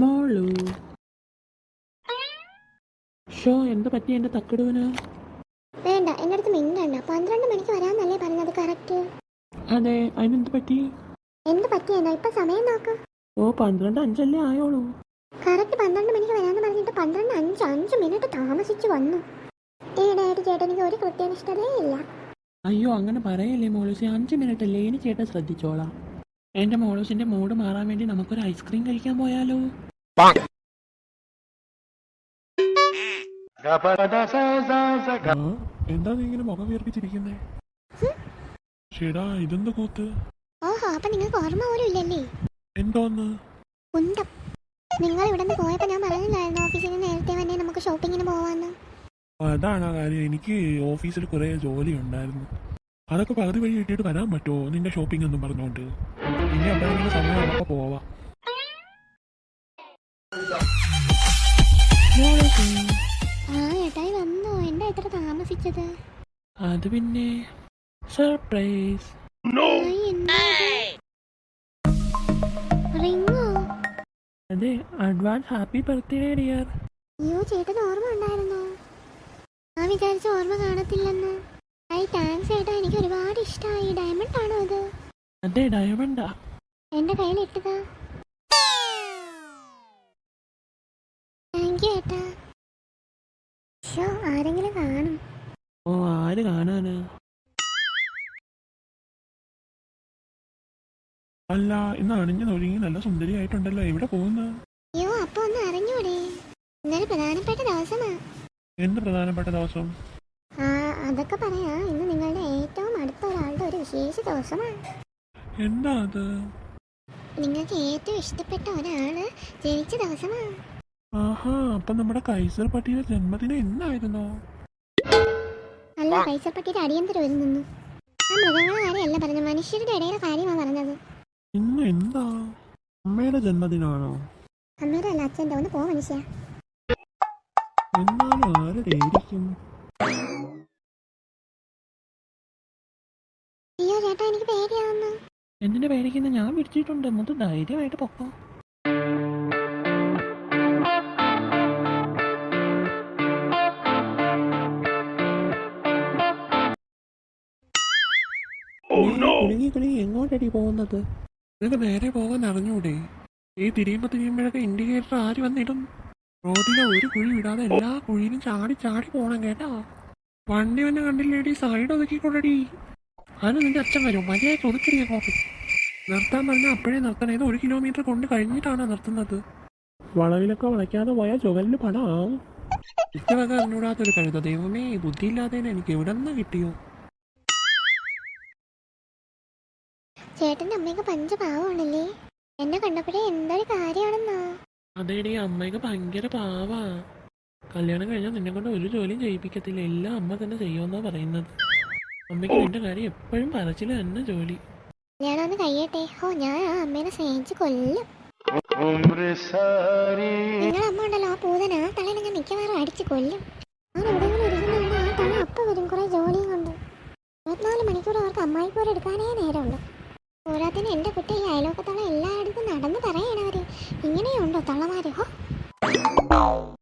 മോളു. ഷോ എന്ത് പറ്റി എന്റെ തക്കിടുവിന് വേണ്ട എന്റെ അടുത്ത് മിണ്ടണ്ട. പന്ത്രണ്ട് മണിക്ക് വരാന്നല്ലേ പറഞ്ഞത് കറക്റ്റ് അതെ അതിനെന്ത് പറ്റി? എന്ത് പറ്റിയെന്നോ ഇപ്പൊ സമയം നോക്ക്. ഓ പന്ത്രണ്ട് അഞ്ചല്ലേ ആയോളൂ കറക്റ്റ് പന്ത്രണ്ട് മണിക്ക് വരാന്ന് പറഞ്ഞിട്ട് പന്ത്രണ്ട് അഞ്ച് അഞ്ച് മിനിറ്റ് താമസിച്ചു വന്നു. ഈയിടെയായിട്ട് ചേട്ടനിക്ക് ഒരു കൃത്യനിഷ്ഠതയേ ഇല്ല. അയ്യോ അങ്ങനെ പറയല്ലേ മോളിസി അഞ്ച് മിനിറ്റ് അല്ലേ ഇനി ചേട്ടൻ ശ്രദ്ധിച്ചോളാം. എന്റെ മോളൂസിന്റെ മൂഡ് മാറാൻ വേണ്ടി നമുക്കൊരു ഐസ്ക്രീം കഴിക്കാൻ പോയാലോ? എന്താ നീ ഇങ്ങനെ മുഖം വീർപ്പിച്ചിരിക്കുന്നേ ഷെടാ ഇതെന്ത് കൂത്ത്? ഓഹോ അപ്പൊ നിങ്ങൾക്ക് ഓർമ്മ പോലും ഇല്ലല്ലേ? എന്തോന്ന് കുന്തം. നിങ്ങൾ ഇവിടെ നിന്ന് പോയപ്പോൾ ഞാൻ പറഞ്ഞില്ലായിരുന്നു ഓഫീസിൽ നേരത്തെ വന്നേ നമുക്ക് ഷോപ്പിങ്ങിന് പോവാന്ന്? അതാണ് ആ കാര്യം. എനിക്ക് ഓഫീസിൽ കുറെ ജോലി ഉണ്ടായിരുന്നു. അതൊക്കെ പകുതി വഴി കിട്ടിയിട്ട് വരാൻ പറ്റുമോ? നിന്റെ ഷോപ്പിംഗ് ഒന്നും പറഞ്ഞോണ്ട്. ഇനി എപ്പോഴെങ്കിലും സമയം നമുക്ക് പോവാം. ആ ഏട്ടായി വന്നോ? എന്താ ഇത്ര താമസിച്ചത്? അത് പിന്നെ സർപ്രൈസ്? റിങ്ങോ അതെ അഡ്വാൻസ് ഹാപ്പി ബർത്ത്ഡേ ഡിയർ. അയ്യോ ചേട്ടൻ ഓർമ്മ ഉണ്ടായിരുന്നോ? ഞാൻ വിചാരിച്ച ഓർമ്മ കാണത്തില്ലെന്ന്. ഐ താങ്ക്സ് ചേട്ടാ എനിക്ക് ഒരുപാട് ഇഷ്ടമായി ഡയമണ്ട് ആണോ അത്? അതെ ഡയമണ്ടാ എന്റെ കയ്യിൽ ഇട്ടതാ. താങ്ക് യു ഏട്ടാ. ഷോ ആരെങ്കിലും കാണും. ഓ ആര് കാണാന്? അല്ല ഇന്ന് അണിഞ്ഞു നൊഴുങ്ങി നല്ല സുന്ദരിയായിട്ടുണ്ടല്ലോ. എവിടെ പോകുന്നു? അയ്യോ അപ്പൊ ഒന്ന് അറിഞ്ഞൂടെ. ഇന്നലെ പ്രധാനപ്പെട്ട ദിവസമാ. എന്ത് പ്രധാനപ്പെട്ട ദിവസം? ആ അതൊക്കെ പറയാ. ഇന്ന് നിങ്ങളുടെ ഏറ്റവും അടുത്ത ഒരാളുടെ ഒരു വിശേഷ ദിവസമാണ് എന്താ അത് നിങ്ങൾക്ക് ഏറ്റവും ഇഷ്ടപ്പെട്ട ഒരാൾ ജനിച്ച ദിവസമാ. ആഹാ അപ്പൊ നമ്മുടെ കൈസർ പട്ടിയുടെ ജന്മദിനം എന്നായിരുന്നോ? അല്ല കൈസപ്പട്ടിയുടെ പട്ടിയുടെ ഒരു നിന്നു ആ മൃഗങ്ങളെ കാര്യമല്ല പറഞ്ഞത്? മനുഷ്യരുടെ ഇടയിലെ കാര്യമാ പറഞ്ഞത്. ഇന്ന് എന്താ? അമ്മയുടെ ജന്മദിനമാണോ? അമ്മയുടെ അല്ല അച്ഛന്റെ. ഒന്ന് പോ മനുഷ്യ. എന്നാലും ആരുടെ ഇരിക്കും അയ്യോ ചേട്ടാ എനിക്ക് പേടിയാവുന്നു എന്തിന്റെ പേടിക്കുന്ന ഞാൻ പിടിച്ചിട്ടുണ്ട് മുത്ത് ധൈര്യമായിട്ട് പൊക്കോ. കുലുങ്ങി കുലുങ്ങി എങ്ങോട്ടടി പോകുന്നത്? നിനക്ക് നേരെ പോകാൻ അറിഞ്ഞൂടെ? ഈ തിരിയുമ്പോ തിരിയുമ്പോഴൊക്കെ ഇൻഡിക്കേറ്റർ ആര് വന്നിടും? റോഡിലെ ഒരു കുഴി വിടാതെ എല്ലാ കുഴിയിലും ചാടി ചാടി പോണം കേട്ടാ. വണ്ടി വന്നെ കണ്ടില്ലേടി സൈഡ് ഒതുക്കിക്കൊള്ളടി അതിന് നിന്റെ അച്ഛൻ വരും മര്യാദ ഒതുക്കടി അങ്ങോട്ട് നിർത്താൻ പറഞ്ഞാൽ അപ്പോഴേ നിർത്തണം. ഇത് ഒരു കിലോമീറ്റർ കൊണ്ട് കഴിഞ്ഞിട്ടാണ് നിർത്തുന്നത്? വളവിലൊക്കെ വളയ്ക്കാതെ പോയാൽ ചുവലിന് പണമാവും. ഇറ്റവക അറിഞ്ഞൂടാത്തൊരു കഴുത. ദൈവമേ ബുദ്ധിയില്ലാതെ എനിക്ക് എവിടെ നിന്ന് കിട്ടിയോ? ചേട്ടന്റെ അമ്മയ്ക്ക് പഞ്ച പാവമാണല്ലേ എന്നെ കണ്ടപ്പോഴേ എന്തൊരു കാര്യമാണെന്നോ? അതേടി അമ്മയ്ക്ക് ഭയങ്കര പാവാ. കല്യാണം കഴിഞ്ഞാൽ നിന്നെ കൊണ്ട് ഒരു ജോലിയും ചെയ്യിപ്പിക്കത്തില്ല. എല്ലാം അമ്മ തന്നെ ചെയ്യുമെന്നാ പറയുന്നത്. അമ്മയ്ക്ക് നിന്റെ കാര്യം എപ്പോഴും പറച്ചിൽ തന്നെ ജോലി. ഞാനൊന്ന് കഴിയട്ടെ. ഓ ഞാൻ ആ അമ്മേനെ സ്നേഹിച്ച് കൊല്ലും. നിങ്ങളെ അമ്മ ഉണ്ടല്ലോ ആ പൂതന ആ തലയിൽ ഞാൻ മിക്കവാറും അടിച്ച് കൊല്ലും. ഞാൻ ഇരിക്കുന്നുണ്ട് ആ തല അപ്പം വരും കുറെ ജോലിയും കൊണ്ട്. ഇരുപത്തിനാല് മണിക്കൂർ അവർക്ക് അമ്മായിക്കൂർ എടുക്കാനേ നേരമുള്ളൂ. പോരാത്തിന് എന്റെ കുട്ടി ഈ അയലോക്കത്തുള്ള എല്ലായിടത്തും നടന്ന് പറയണവര് ഇങ്ങനെയുണ്ടോ തള്ളമാര്?